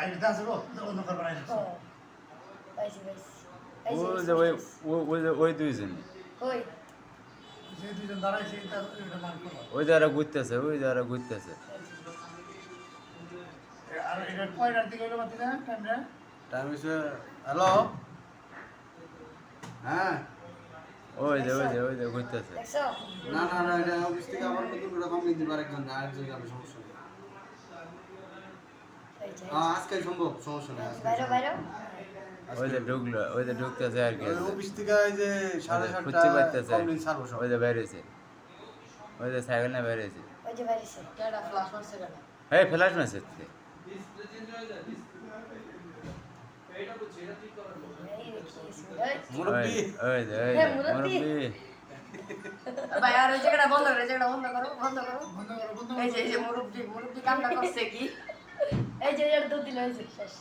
আইডিতে আছে অন্য কারবার আইডি পাইছি পাইছি ওই যে ওই ওই ওই দুইজন কই যে দুজন দাঁড়াইছে এটা এটা মান করো। ওই যারা ঘুরতেছে ওই যারা ঘুরতেছে। আর এটা কয়টার দিকে হইল বাতি না টাইমটা টাইম হচ্ছে হ্যালো? হ্যাঁ? ওই যে ওই যে ওই যে ঘুরতেছে। না না না এটা অফিস থেকে আবার নতুন করে কমিয়ে দিবে আরেকজন আরেকজন যাবে সমস্যা আজকে সম্ভব সমস্যা নেই বাইরে বাইরে ওই যে ঢুকলো ওই যে ঢুকতেছে আর কি ওই অফিস থেকে এই যে সাড়ে সাতটা সব। ওই যে বেরিয়েছে ওই যে সাইকেল নিয়ে বেরিয়েছে ওই যে বাইরেছে কেডা ফ্লাশ মারছে কেডা এই ফ্ল্যাশ মারছে এই মুরব্বি। ওই যে ওই মুরব্বি। মুরব্বি। ভাই আর ওই জায়গাটা বন্ধ করো জায়গাটা বন্ধ করো বন্ধ করো বন্ধ করো। বন্ধ করো এই যে মুরব্বি মুরব্বি কামটা করছে কি? এই যে এর দুধ দিল শেষ।